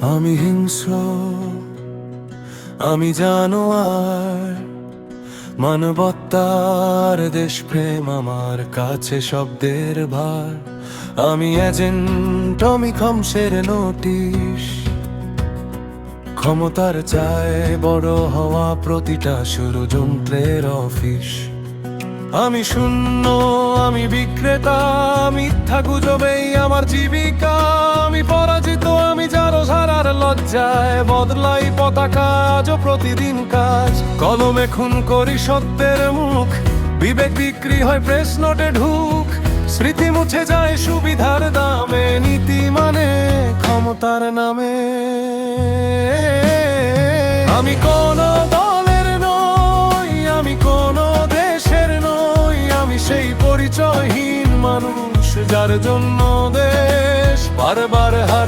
আমি হিংস্র, আমি জানো জানোয়ার, মানবতার দেশপ্রেম আমার কাছে শব্দের ভার। আমি এজেন্ট আমি খমসের নোটিশ। ক্ষমতার চায় বড় হওয়া প্রতিটা শুরু যন্ত্রের অফিস। আমি শূন্য, আমি বিক্রেতা, মিথ্যা গুজবেই আমার জীবিকা। আমি লজ্জায় বদলাই পতাকা আজও প্রতিদিন কাজ। কলমে খুন করি সত্যের মুখ, বিবেক বিক্রি হয় প্রেস নোটে ঢুক। স্মৃতি মুছে যায় সুবিধার দামে, নীতি মানে ক্ষমতার নামে। আমি কোন দলের নই, আমি কোন দেশের নই, আমি সেই পরিচয়হীন মানুষ যার জন্য দেশ বারবার হারে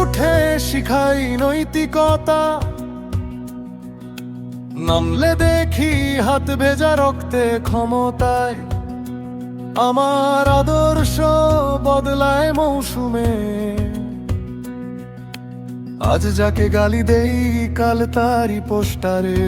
উঠে শিখাই নৈতিকতা। নামলে দেখি হাত ভেজা রক্তে ক্ষমতায়। আমার আদর্শ বদলায় মৌসুমে। আজ যাকে গালি দেই কাল তারি পোস্টারে।